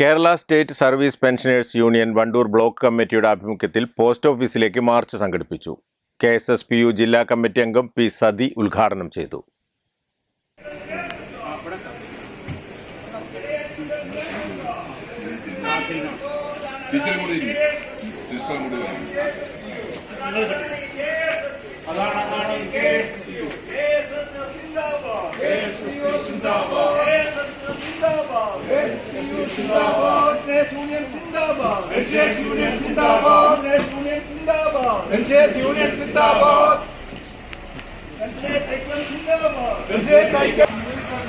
Kerala state service pensioners union Wandoor block കമ്മിറ്റിയുടെ ആഭിമുഖ്യത്തിൽ post ഓഫീസിലേക്ക് മാർച്ച് സംഘടിപ്പിച്ചു. K S S P U ജില്ലാ കമ്മിറ്റി അംഗം പി സതി ഉദ്ഘാടനം ചെയ്തു.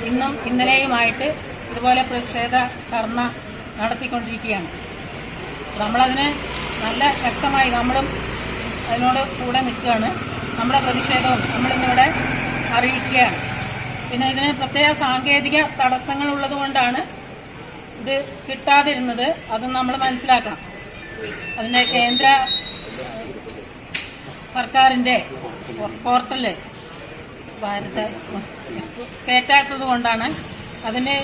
ഇന്നും ഇന്നലെയുമായിട്ട് ഇതുപോലെ പ്രതിഷേധ ധർണ നടത്തിക്കൊണ്ടിരിക്കുകയാണ്. നമ്മളതിന് നല്ല ശക്തമായി നമ്മളും അതിനോട് കൂടെ നിൽക്കുകയാണ്. നമ്മുടെ പ്രതിഷേധവും നമ്മളിന്നിവിടെ അറിയിക്കുകയാണ്. പിന്നെ ഇതിന് പ്രത്യേക സാങ്കേതിക തടസ്സങ്ങൾ ഉള്ളതുകൊണ്ടാണ് ഇത് കിട്ടാതിരുന്നത് അത് നമ്മൾ മനസ്സിലാക്കണം. അതിന്റെ കേന്ദ്ര സർക്കാരിന്റെ പോർട്ടൽ ഭാരത കേറ്റാത്തത് കൊണ്ടാണ് അതിന്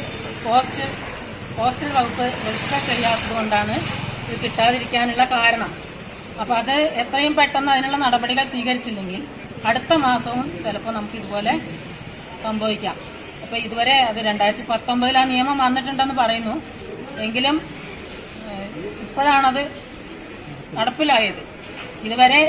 പോസ്റ്റ് പോസ്റ്റൽ വകുപ്പ് രജിസ്റ്റർ ചെയ്യാത്തത് കൊണ്ടാണ് ഇത് കിട്ടാതിരിക്കാനുള്ള കാരണം. അപ്പോൾ അത് എത്രയും പെട്ടെന്ന് അതിനുള്ള നടപടികൾ സ്വീകരിച്ചില്ലെങ്കിൽ അടുത്ത മാസവും ചിലപ്പോൾ നമുക്ക് ഇതുപോലെ സംഭവിക്കാം. അപ്പോൾ ഇതുവരെ അത് രണ്ടായിരത്തി പത്തൊമ്പതിൽ ആ നിയമം വന്നിട്ടുണ്ടെന്ന് പറയുന്നു. എങ്കിലും ഇപ്പോഴാണത് നടപ്പിലായത്. ഇതുവരെ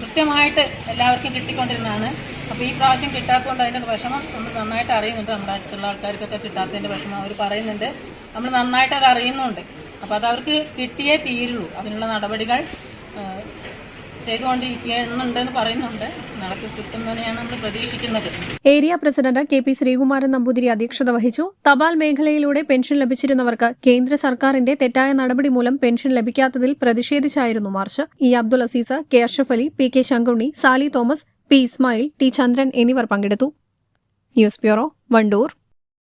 കൃത്യമായിട്ട് എല്ലാവർക്കും കിട്ടിക്കൊണ്ടിരുന്നതാണ്. അപ്പോൾ ഈ പ്രാവശ്യം കിട്ടാത്തതുകൊണ്ട് അതിന്റെ വിഷമം നമ്മൾ നന്നായിട്ട് അറിയുന്നുണ്ട്. നമ്മുടെ അടുത്തുള്ള ആൾക്കാർക്കൊക്കെ കിട്ടാത്തതിന്റെ വിഷമം അവർ പറയുന്നുണ്ട്. നമ്മൾ നന്നായിട്ട് അത് അറിയുന്നുണ്ട്. അപ്പോൾ അത് അവർക്ക് കിട്ടിയേ തീരുള്ളൂ. അതിനുള്ള നടപടികൾ area president K P Sreekumaran Namboothiri അധ്യക്ഷത വഹിച്ചു. തപാൽ മേഖലയിലൂടെ പെൻഷൻ ലഭിച്ചിരുന്നവർക്ക് കേന്ദ്ര സർക്കാരിന്റെ തെറ്റായ നടപടി മൂലം പെൻഷൻ ലഭിക്കാത്തതിൽ പ്രതിഷേധിച്ചായിരുന്നു march. E Abdul Azeez K Ashraf Ali P K Sankunni Sali Thomas P Ismail T Chandran എന്നിവർ പങ്കെടുത്തു. News bureau Wandoor.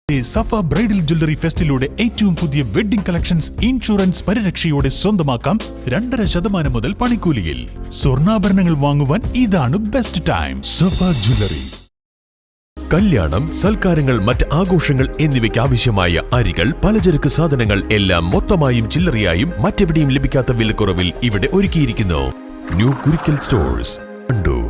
Safa bridal jewellery ഫെസ്റ്റിലൂടെ ഏറ്റവും പുതിയ വെഡിംഗ് കളക്ഷൻസ് ഇൻഷുറൻസ് പരിരക്ഷയോടെ സ്വന്തമാക്കാം രണ്ടര ശതമാനം മുതൽ പണിക്കൂലിയിൽ. സ്വർണാഭരണങ്ങൾ വാങ്ങുവാൻ ഇതാണ് ബെസ്റ്റ് ടൈം സഫ ജ്വല്ലറി. കല്യാണം സൽക്കാരങ്ങൾ മറ്റ് ആഘോഷങ്ങൾ എന്നിവയ്ക്ക് ആവശ്യമായ അരികൾ പലചരക്ക് സാധനങ്ങൾ എല്ലാം മൊത്തമായും ചില്ലറയായും മറ്റെവിടെയും ലഭിക്കാത്ത വിലക്കുറവിൽ ഇവിടെ ഒരുക്കിയിരിക്കുന്നു. ന്യൂ കുരിക്കൽ സ്റ്റോഴ്സ് കണ്ടു.